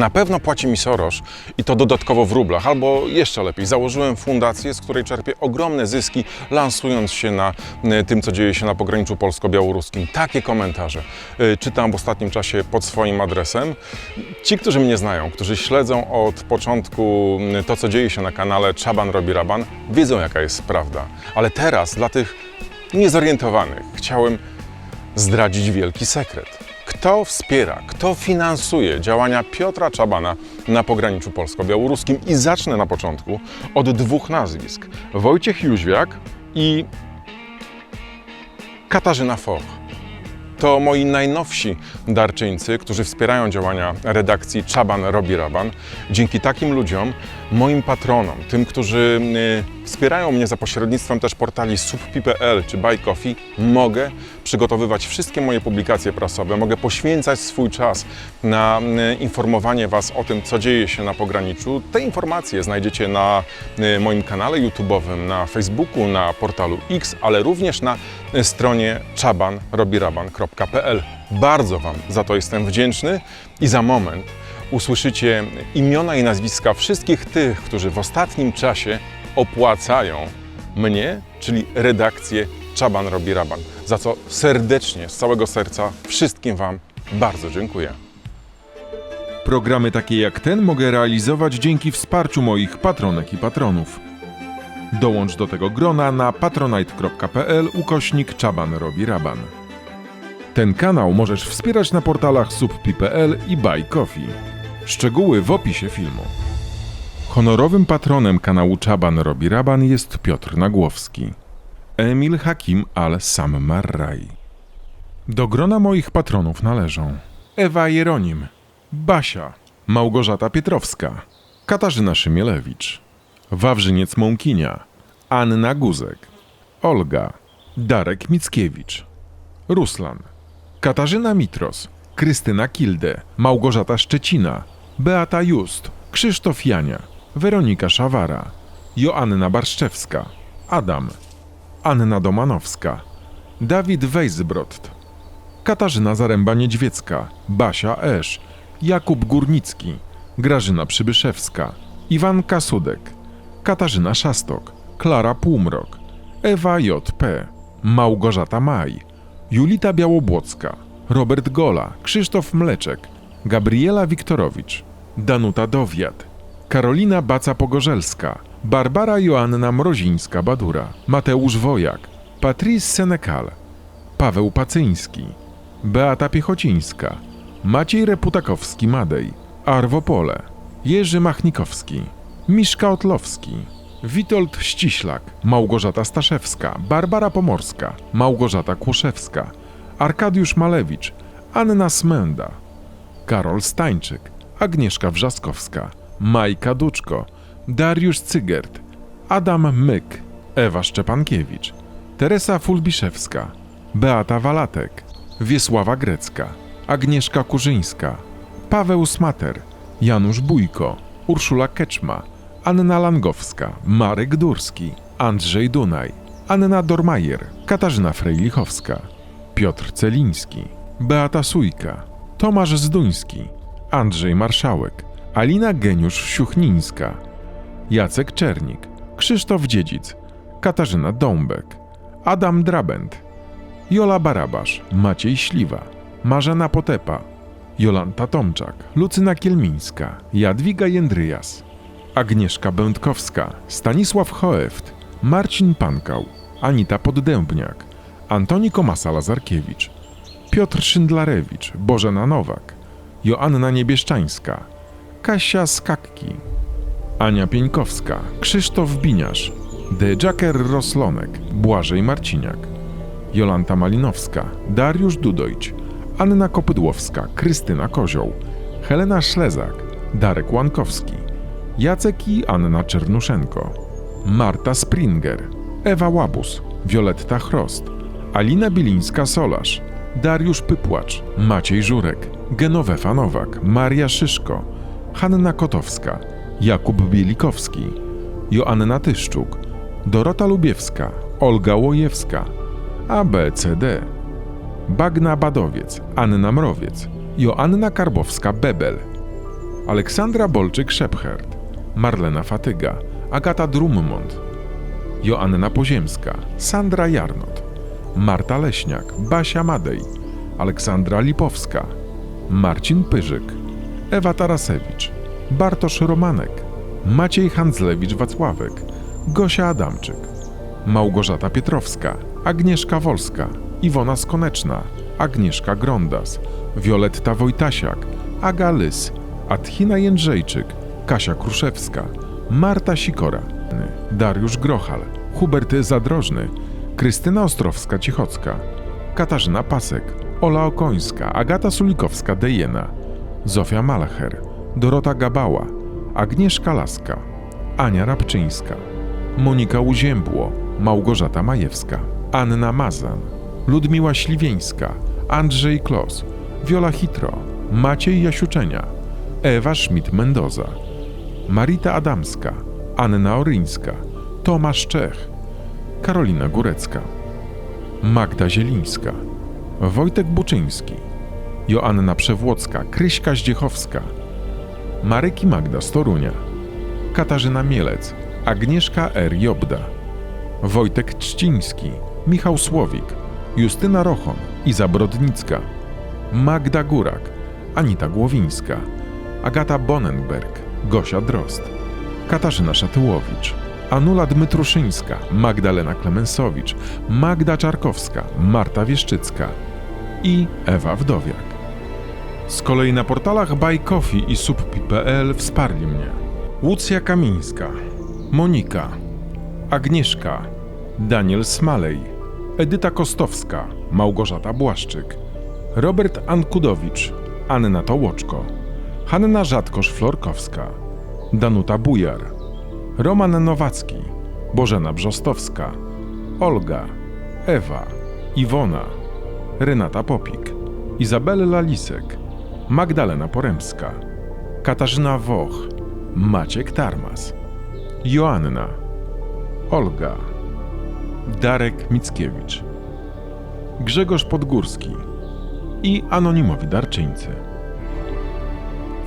Na pewno płaci mi Soros i to dodatkowo w rublach, albo jeszcze lepiej, założyłem fundację, z której czerpię ogromne zyski, lansując się na e, tym, co dzieje się na pograniczu polsko-białoruskim. Takie komentarze e, czytam w ostatnim czasie pod swoim adresem. Ci, którzy mnie znają, którzy śledzą od początku to, co dzieje się na kanale Czaban robi raban, wiedzą, jaka jest prawda. Ale teraz dla tych niezorientowanych chciałem zdradzić wielki sekret. Kto wspiera, kto finansuje działania Piotra Czabana na pograniczu polsko-białoruskim? I zacznę na początku od dwóch nazwisk: Wojciech Jóźwiak i Katarzyna Foch. To moi najnowsi darczyńcy, którzy wspierają działania redakcji Czaban robi raban. Dzięki takim ludziom, moim patronom, tym, którzy y, wspierają mnie za pośrednictwem też portali subpi.pl czy Buy Coffee, mogę przygotowywać wszystkie moje publikacje prasowe, mogę poświęcać swój czas na y, informowanie Was o tym, co dzieje się na pograniczu. Te informacje znajdziecie na y, moim kanale YouTube'owym, na Facebooku, na portalu X, ale również na stronie czabanrobiraban.pl. Bardzo Wam za to jestem wdzięczny i za moment usłyszycie imiona i nazwiska wszystkich tych, którzy w ostatnim czasie opłacają mnie, czyli redakcję Czaban Robi Raban, za co serdecznie, z całego serca wszystkim Wam bardzo dziękuję. Programy takie jak ten mogę realizować dzięki wsparciu moich patronek i patronów. Dołącz do tego grona na patronite.pl ukośnik Czaban robi raban. Ten kanał możesz wspierać na portalach subpi.pl i Buy Coffee. Szczegóły w opisie filmu. Honorowym patronem kanału Czaban robi raban jest Piotr Nagłowski. Emil Hakim al-Sam Marrai. Do grona moich patronów należą Ewa Jeronim, Basia, Małgorzata Pietrowska, Katarzyna Szymielewicz, Wawrzyniec Mąkinia, Anna Guzek, Olga, Darek Mickiewicz, Ruslan, Katarzyna Mitros, Krystyna Kilde, Małgorzata Szczecina, Beata Just, Krzysztof Jania, Weronika Szawara, Joanna Barszczewska, Adam, Anna Domanowska, Dawid Weisbrot, Katarzyna Zaręba-Niedźwiecka, Basia Esz, Jakub Górnicki, Grażyna Przybyszewska, Iwan Kasudek, Katarzyna Szastok, Klara Półmrok, Ewa J.P., Małgorzata Maj, Julita Białobłocka, Robert Gola, Krzysztof Mleczek, Gabriela Wiktorowicz, Danuta Dowiat, Karolina Baca-Pogorzelska, Barbara Joanna Mrozińska-Badura, Mateusz Wojak, Patrice Senekal, Paweł Pacyński, Beata Piechocińska, Maciej Reputakowski-Madej, Arwo Pole, Jerzy Machnikowski, Miszka Otlowski, Witold Ściślak, Małgorzata Staszewska, Barbara Pomorska, Małgorzata Kłuszewska, Arkadiusz Malewicz, Anna Smenda, Karol Stańczyk, Agnieszka Wrzaskowska, Majka Duczko, Dariusz Cygert, Adam Myk, Ewa Szczepankiewicz, Teresa Fulbiszewska, Beata Walatek, Wiesława Grecka, Agnieszka Kurzyńska, Paweł Smater, Janusz Bójko, Urszula Keczma, Anna Langowska, Marek Durski, Andrzej Dunaj, Anna Dormajer, Katarzyna Frejlichowska, Piotr Celiński, Beata Sujka, Tomasz Zduński, Andrzej Marszałek, Alina Geniusz-Siuchnińska, Jacek Czernik, Krzysztof Dziedzic, Katarzyna Dąbek, Adam Drabent, Jola Barabasz, Maciej Śliwa, Marzena Potepa, Jolanta Tomczak, Lucyna Kielmińska, Jadwiga Jędryjas, Agnieszka Będkowska, Stanisław Choeft, Marcin Pankał, Anita Poddębniak, Antoni Komasa-Lazarkiewicz, Piotr Szyndlarewicz, Bożena Nowak, Joanna Niebieszczańska, Kasia Skakki, Ania Pieńkowska, Krzysztof Biniarz, De Jacker Roslonek, Błażej Marciniak, Jolanta Malinowska, Dariusz Dudojć, Anna Kopydłowska, Krystyna Kozioł, Helena Szlezak, Darek Łankowski, Jacek i Anna Czernuszenko, Marta Springer, Ewa Łabus, Wioletta Chrost, Alina Bilińska-Solarz, Dariusz Pypłacz, Maciej Żurek, Genowefa Nowak, Maria Szyszko, Hanna Kotowska, Jakub Bielikowski, Joanna Tyszczuk, Dorota Lubiewska, Olga Łojewska, ABCD, Bagna Badowiec, Anna Mrowiec, Joanna Karbowska-Bebel, Aleksandra Bolczyk-Szepchert, Marlena Fatyga, Agata Drummond, Joanna Poziemska, Sandra Jarnot, Marta Leśniak, Basia Madej, Aleksandra Lipowska, Marcin Pyrzyk, Ewa Tarasewicz, Bartosz Romanek, Maciej Handzlewicz-Wacławek, Gosia Adamczyk, Małgorzata Pietrowska, Agnieszka Wolska, Iwona Skoneczna, Agnieszka Grondas, Wioletta Wojtasiak, Aga Lys, Adhina Jędrzejczyk, Kasia Kruszewska, Marta Sikora, Dariusz Grochal, Hubert Zadrożny, Krystyna Ostrowska-Cichocka, Katarzyna Pasek, Ola Okońska, Agata Sulikowska-Dejena, Zofia Malacher, Dorota Gabała, Agnieszka Laska, Ania Rabczyńska, Monika Uziębło, Małgorzata Majewska, Anna Mazan, Ludmiła Śliwieńska, Andrzej Klos, Wiola Hitro, Maciej Jasiuczenia, Ewa Schmidt-Mendoza, Marita Adamska, Anna Oryńska, Tomasz Czech, Karolina Górecka, Magda Zielińska, Wojtek Buczyński, Joanna Przewłocka, Kryśka Zdziechowska, Marek i Magda z Torunia, Katarzyna Mielec, Agnieszka R. Jobda, Wojtek Trzciński, Michał Słowik, Justyna Rochon, Iza Brodnicka, Magda Górak, Anita Głowińska, Agata Bonenberg, Gosia Drost, Katarzyna Szatyłowicz, Anula Dmytruszyńska, Magdalena Klemensowicz, Magda Czarkowska, Marta Wieszczycka i Ewa Wdowiak. Z kolei na portalach Buy i Subpi.pl wsparli mnie Łucja Kamińska, Monika, Agnieszka, Daniel Smalej, Edyta Kostowska, Małgorzata Błaszczyk, Robert Ankudowicz, Anna Tołoczko, Hanna Rzadkosz-Florkowska, Danuta Bujar, Roman Nowacki, Bożena Brzostowska, Olga, Ewa, Iwona, Renata Popik, Izabela Lisek, Magdalena Poremska, Katarzyna Woch, Maciek Tarmas, Joanna, Olga, Darek Mickiewicz, Grzegorz Podgórski i anonimowi darczyńcy.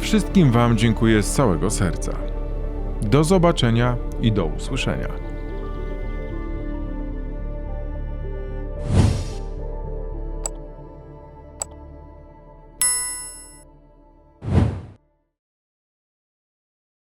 Wszystkim Wam dziękuję z całego serca. Do zobaczenia i do usłyszenia.